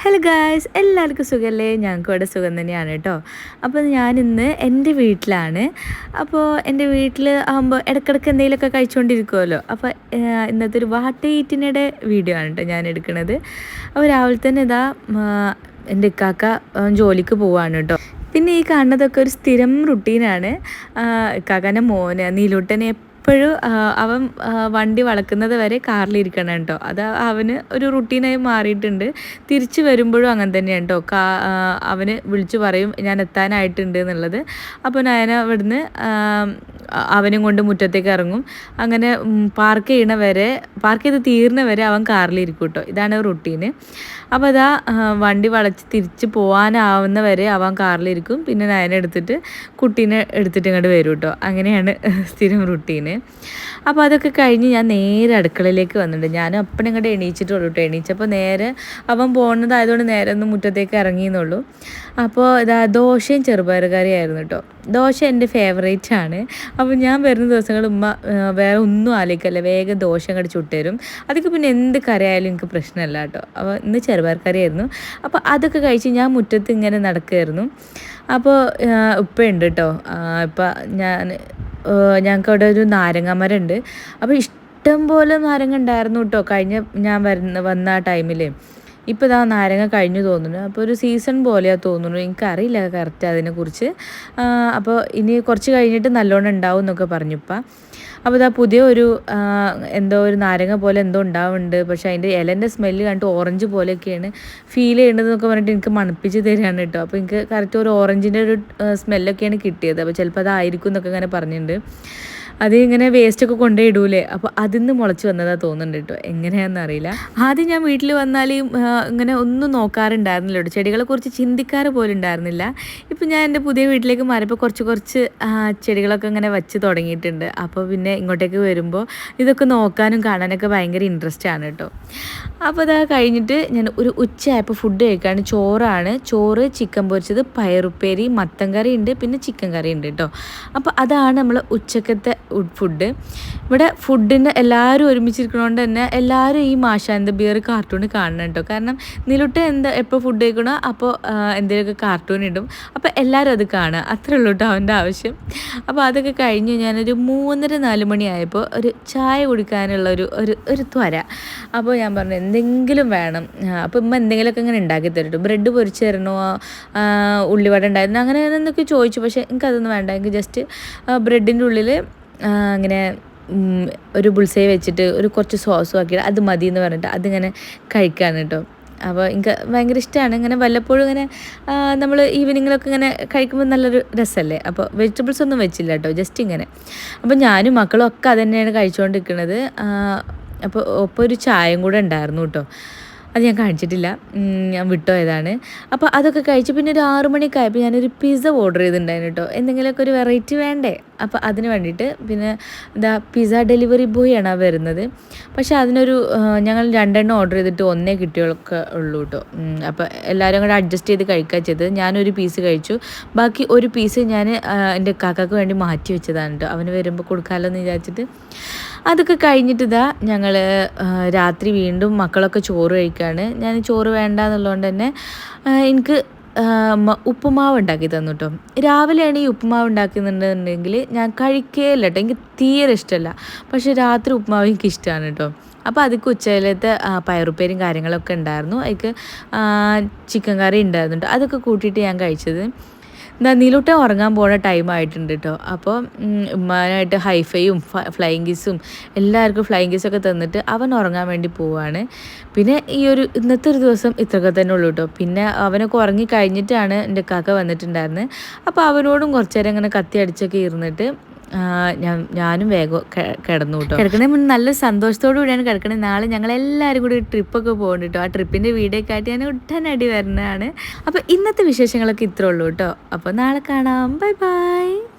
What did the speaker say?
Hello guys എല്ലാവർക്കും സുഖമല്ലേ ഞങ്ങൾക്ക് ഇവിടെ സുഖം തന്നെയാണ് കേട്ടോ. അപ്പോൾ ഞാനിന്ന് എന്റെ വീട്ടിലാണ്. അപ്പോൾ എന്റെ വീട്ടിൽ ആകുമ്പോൾ ഇടയ്ക്കിടയ്ക്ക് എന്തെങ്കിലുമൊക്കെ കഴിച്ചുകൊണ്ടിരിക്കുമല്ലോ. അപ്പോൾ ഇന്നത്തെ ഒരു വാട്ട് ഈറ്റിനിടെ വീഡിയോ ആണ് കേട്ടോ ഞാൻ എടുക്കുന്നത്. അപ്പോൾ രാവിലെ തന്നെ ഇതാ എന്റെ ഇക്കാക്ക ജോലിക്ക് പോവാണ് കേട്ടോ. പിന്നെ ഈ കാണുന്നതൊക്കെ ഒരു സ്ഥിരം റുട്ടീനാണ് കാക്കാന്റെ മോന് നീലൂട്ടനെ എപ്പോഴും അവൻ വണ്ടി വളക്കുന്നത് വരെ കാറിലിരിക്കണം കേട്ടോ. അത് അവന് ഒരു റുട്ടീനായി മാറിയിട്ടുണ്ട്. തിരിച്ചു വരുമ്പോഴും അങ്ങനെ തന്നെയാണ് കേട്ടോ. കാ അവന് വിളിച്ചു പറയും ഞാൻ എത്താനായിട്ടുണ്ട് എന്നുള്ളത്. അപ്പോൾ ഞാൻ ഇവിടുന്ന് ആ, അവനും കൊണ്ട് മുറ്റത്തേക്ക് ഇറങ്ങും. അങ്ങനെ പാർക്ക് ചെയ്യണ വരെ പാർക്ക് ചെയ്ത് തീർന്ന വരെ അവൻ കാറിലിരിക്കും കേട്ടോ ഇതാണ് റുട്ടീന് അപ്പോൾ അതാ വണ്ടി വളച്ച് തിരിച്ച് പോകാനാവുന്ന വരെ അവൻ കാറിലിരിക്കും പിന്നെ നയനെ എടുത്തിട്ട് കുട്ടീനെ എടുത്തിട്ട് ഇങ്ങോട്ട് വരും കേട്ടോ അങ്ങനെയാണ് സ്ഥിരം റുട്ടീന് അപ്പോൾ അതൊക്കെ കഴിഞ്ഞ് ഞാൻ നേരെ അടുക്കളയിലേക്ക് വന്നിട്ടുണ്ട്. ഞാൻ അപ്പം ഇങ്ങോട്ട് എണീച്ചിട്ടുള്ളൂ കേട്ടോ എണീച്ചപ്പോൾ നേരെ അവൻ പോകുന്നതായതുകൊണ്ട് നേരെ ഒന്ന് മുറ്റത്തേക്ക് ഇറങ്ങിയെന്നുള്ളൂ. അപ്പോൾ ഇതാ ദോശയും ചെറുപയർ കറിയായിരുന്നു കേട്ടോ ദോശ എന്റെ ഫേവറേറ്റ് ആണ്. അപ്പോൾ ഞാൻ വരുന്ന ദിവസങ്ങൾ ഉമ്മ വേറെ ഒന്നും ആലോചിക്കല്ല. വേഗം ദോശ അങ്ങോട്ട് ചുട്ടുതരും അതൊക്കെ പിന്നെ എന്ത് കറിയായാലും എനിക്ക് പ്രശ്നമല്ല കേട്ടോ. അപ്പോൾ ഇന്ന് ചെറുപയർ കറിയായിരുന്നു. അപ്പോൾ അതൊക്കെ കഴിച്ച് ഞാൻ മുറ്റത്ത് ഇങ്ങനെ നടക്കുമായിരുന്നു അപ്പോൾ ഉപ്പയുണ്ട് കേട്ടോ. ഇപ്പം ഞാൻ ഞങ്ങൾക്ക് അവിടെ ഒരു നാരങ്ങ മരം ഉണ്ട്. അപ്പോൾ ഇഷ്ടം പോലെ നാരങ്ങ ഉണ്ടായിരുന്നു കേട്ടോ. കഴിഞ്ഞ ഞാൻ വരുന്ന വന്ന ആ ടൈമിൽ ഇപ്പോൾ ഇതാ നാരങ്ങ കഴിഞ്ഞു തോന്നുന്നു. അപ്പോൾ ഒരു സീസൺ പോലെയാണ് തോന്നുന്നു. എനിക്കറിയില്ല കറക്റ്റ് അതിനെക്കുറിച്ച്. അപ്പോൾ ഇനി കുറച്ച് കഴിഞ്ഞിട്ട് നല്ലോണം ഉണ്ടാവും എന്നൊക്കെ പറഞ്ഞു ഇപ്പം. അപ്പോൾ ഇതാ പുതിയ ഒരു എന്തോ ഒരു നാരങ്ങ പോലെ എന്തോ ഉണ്ടാവുന്നുണ്ട്. പക്ഷേ അതിന്റെ ഇലന്റെ സ്മെല്ല് കണ്ടിട്ട് ഓറഞ്ച് പോലെയൊക്കെയാണ് ഫീൽ ചെയ്യേണ്ടതെന്നൊക്കെ പറഞ്ഞിട്ട് എനിക്ക് മണപ്പിച്ച് തരികയാണ് കേട്ടോ. അപ്പോൾ എനിക്ക് കറക്റ്റ് ഒരു ഓറഞ്ചിന്റെ ഒരു സ്മെല്ലൊക്കെയാണ് കിട്ടിയത്. അപ്പോൾ ചിലപ്പോൾ അതായിരിക്കും എന്നൊക്കെ ഇങ്ങനെ പറഞ്ഞിട്ടുണ്ട്. അത് ഇങ്ങനെ വേസ്റ്റ് ഒക്കെ കൊണ്ടുപോയി ഇടൂലേ അപ്പോൾ അതിൽ നിന്ന് മുളച്ച് വന്നതാ തോന്നുന്നുണ്ട് കേട്ടോ. എങ്ങനെയാണെന്ന് അറിയില്ല. ആദ്യം ഞാൻ വീട്ടിൽ വന്നാൽ ഇങ്ങനെ ഒന്നും നോക്കാറുണ്ടായിരുന്നില്ല കേട്ടോ. ചെടികളെ കുറിച്ച് ചിന്തിക്കാറ് പോലും ഉണ്ടായിരുന്നില്ല. ഇപ്പം ഞാൻ എന്റെ പുതിയ വീട്ടിലേക്ക് മാറിയപ്പോൾ കുറച്ച് കുറച്ച് ചെടികളൊക്കെ ഇങ്ങനെ വെച്ച് തുടങ്ങിയിട്ടുണ്ട്. അപ്പോൾ പിന്നെ ഇങ്ങോട്ടേക്ക് വരുമ്പോൾ ഇതൊക്കെ നോക്കാനും കാണാനൊക്കെ ഭയങ്കര ഇൻട്രസ്റ്റ് ആണ് കേട്ടോ. അപ്പോൾ അതാ കഴിഞ്ഞിട്ട് ഞാൻ ഒരു ഉച്ചയായപ്പോൾ ഫുഡ് കഴിക്കാണ്. ചോറാണ്. ചോറ് ചിക്കൻ പൊരിച്ചത് പയറുപ്പേരി മത്തൻ കറി ഉണ്ട് പിന്നെ ചിക്കൻ കറി ഉണ്ട് കേട്ടോ. അപ്പോൾ അതാണ് നമ്മൾ ഉച്ചക്കത്തെ ഫുഡ് ഇവിടെ ഫുഡിന്റെ എല്ലാവരും ഒരുമിച്ചിരിക്കണോണ്ട് തന്നെ എല്ലാവരും ഈ മാഷാന്ത ബിയർ കാർട്ടൂൺ കാണണം കേട്ടോ കാരണം നിലുട്ട് എന്താ എപ്പോൾ ഫുഡ് കഴിക്കണോ അപ്പോൾ എന്തെങ്കിലുമൊക്കെ കാർട്ടൂൺ ഇടും. അപ്പോൾ എല്ലാവരും അത് കാണുക അത്രേ ഉള്ളൂ കേട്ടോ അവന്റെ ആവശ്യം. അപ്പോൾ അതൊക്കെ കഴിഞ്ഞ് ഞാനൊരു മൂന്നര നാല് മണിയായപ്പോൾ ഒരു ചായ കുടിക്കാനുള്ള ഒരു ഒരു ഒരു ത്വര. അപ്പോൾ ഞാൻ പറഞ്ഞു എന്തെങ്കിലും വേണം. അപ്പോൾ ഉമ്മ എന്തെങ്കിലുമൊക്കെ ഇങ്ങനെ ഉണ്ടാക്കി തരട്ടു. ബ്രെഡ് പൊരിച്ച് തരണോ ഉള്ളിവട ഉണ്ടായിരുന്നു അങ്ങനെ എന്നൊക്കെ ചോദിച്ചു. പക്ഷേ എനിക്കതൊന്നും വേണ്ട. എനിക്ക് ജസ്റ്റ് ബ്രെഡിന്റെ ഉള്ളിൽ അങ്ങനെ ഒരു ബുൾസൈ വെച്ചിട്ട് ഒരു കുറച്ച് സോസും ആക്കിയിട്ട് അത് മതി എന്ന് പറഞ്ഞിട്ട് അതിങ്ങനെ കഴിക്കാണ് കേട്ടോ. അപ്പോൾ എനിക്ക് ഭയങ്കര ഇഷ്ടമാണ് ഇങ്ങനെ വല്ലപ്പോഴും ഇങ്ങനെ നമ്മൾ ഈവനിങ്ങിലൊക്കെ ഇങ്ങനെ കഴിക്കുമ്പോൾ നല്ലൊരു രസമല്ലേ അപ്പോൾ വെജിറ്റബിൾസ് ഒന്നും വെച്ചില്ല കേട്ടോ ജസ്റ്റ് ഇങ്ങനെ. അപ്പോൾ ഞാനും മക്കളും ഒക്കെ അത് തന്നെയാണ് കഴിച്ചുകൊണ്ടിരിക്കുന്നത് അപ്പോൾ ഒപ്പം ഒരു ചായയും കൂടെ ഉണ്ടായിരുന്നു കേട്ടോ. അത് ഞാൻ കാണിച്ചിട്ടില്ല. ഉം, ഞാൻ വിട്ടുപോയതാണ് അപ്പോൾ അതൊക്കെ കഴിച്ച് പിന്നെ ഒരു ആറു മണിയൊക്കെ ആയപ്പോൾ ഞാനൊരു പിസ്സ ഓർഡർ ചെയ്തിട്ടുണ്ടായിരുന്നു കേട്ടോ എന്തെങ്കിലുമൊക്കെ ഒരു വെറൈറ്റി വേണ്ടേ? അപ്പോൾ അതിന് വേണ്ടിയിട്ട് പിന്നെ ഇതാ പിസ്സ ഡെലിവറി ബോയ് ആണ് വരുന്നത്. പക്ഷേ അതിനൊരു ഞങ്ങൾ രണ്ടെണ്ണം ഓർഡർ ചെയ്തിട്ട് ഒന്നേ കിട്ടിയൊക്കെ ഉള്ളൂ കേട്ടോ അപ്പോൾ എല്ലാവരും കൂടെ അഡ്ജസ്റ്റ് ചെയ്ത് കഴിക്കുക ചെയ്തത്. ഞാനൊരു പീസ് കഴിച്ചു. ബാക്കി ഒരു പീസ് ഞാൻ എന്റെ കാക്കാക്ക് വേണ്ടി മാറ്റി വെച്ചതാണ് കേട്ടോ അവന് വരുമ്പോൾ കൊടുക്കാമല്ലോ എന്ന് വിചാരിച്ചിട്ട്. അതൊക്കെ കഴിഞ്ഞിട്ട് ഇതാ ഞങ്ങൾ രാത്രി വീണ്ടും മക്കളൊക്കെ ചോറ് കഴിക്കുകയാണ് ഞാൻ ചോറ് വേണ്ട എന്നുള്ളതുകൊണ്ട് തന്നെ എനിക്ക് ഉപ്പുമാവ് ഉണ്ടാക്കി തന്നു കേട്ടോ രാവിലെയാണ് ഈ ഉപ്പുമാവ് ഉണ്ടാക്കുന്നുണ്ടെന്നുണ്ടെങ്കിൽ ഞാൻ കഴിക്കുകയില്ല കേട്ടോ എനിക്ക് തീരെ ഇഷ്ടമല്ല പക്ഷേ രാത്രി ഉപ്പുമാവ് എനിക്ക് ഇഷ്ടമാണ് കേട്ടോ അപ്പോൾ അതിക്ക് ഉച്ചയിലത്തെ പയറുപ്പേരും കാര്യങ്ങളൊക്കെ ഉണ്ടായിരുന്നു. അതിക്ക് ചിക്കൻ കറി ഉണ്ടായിരുന്നു കേട്ടോ അതൊക്കെ കൂട്ടിയിട്ട് ഞാൻ കഴിച്ചത്. നീലൂട്ട ഉറങ്ങാൻ പോണ ടൈം ആയിട്ടുണ്ട് കേട്ടോ അപ്പോൾ ഉമ്മാനായിട്ട് ഹൈഫൈയും ഫ്ലൈങ് കിസും എല്ലാവർക്കും ഫ്ലൈങ് കിസൊക്കെ തന്നിട്ട് അവൻ ഉറങ്ങാൻ വേണ്ടി പോവാണ്. പിന്നെ ഈ ഒരു ഇന്നത്തെ ഒരു ദിവസം ഇത്രയൊക്കെ തന്നെ ഉള്ളൂ കേട്ടോ പിന്നെ അവനൊക്കെ ഉറങ്ങി കഴിഞ്ഞിട്ടാണ് എന്റെ കാക്ക വന്നിട്ടുണ്ടായിരുന്നത് അപ്പോൾ അവനോടും കുറച്ച് നേരം ഇങ്ങനെ കത്തി അടിച്ചൊക്കെ ഇരുന്നിട്ട് ഞാൻ ഞാനും വേഗം കിടന്നു കേട്ടോ കിടക്കണേ മുന്നേ നല്ല സന്തോഷത്തോടു കൂടിയാണ് കിടക്കണത്. നാളെ ഞങ്ങൾ എല്ലാവരും കൂടി ട്രിപ്പൊക്കെ പോകുന്നുണ്ട് കേട്ടോ ആ ട്രിപ്പിന്റെ വീഡിയോ ആയിട്ട് ഞാൻ ഉടനടി വരുന്നതാണ് അപ്പോൾ ഇന്നത്തെ വിശേഷങ്ങളൊക്കെ ഇത്രേ ഉള്ളൂ കേട്ടോ അപ്പോൾ നാളെ കാണാം. Bye bye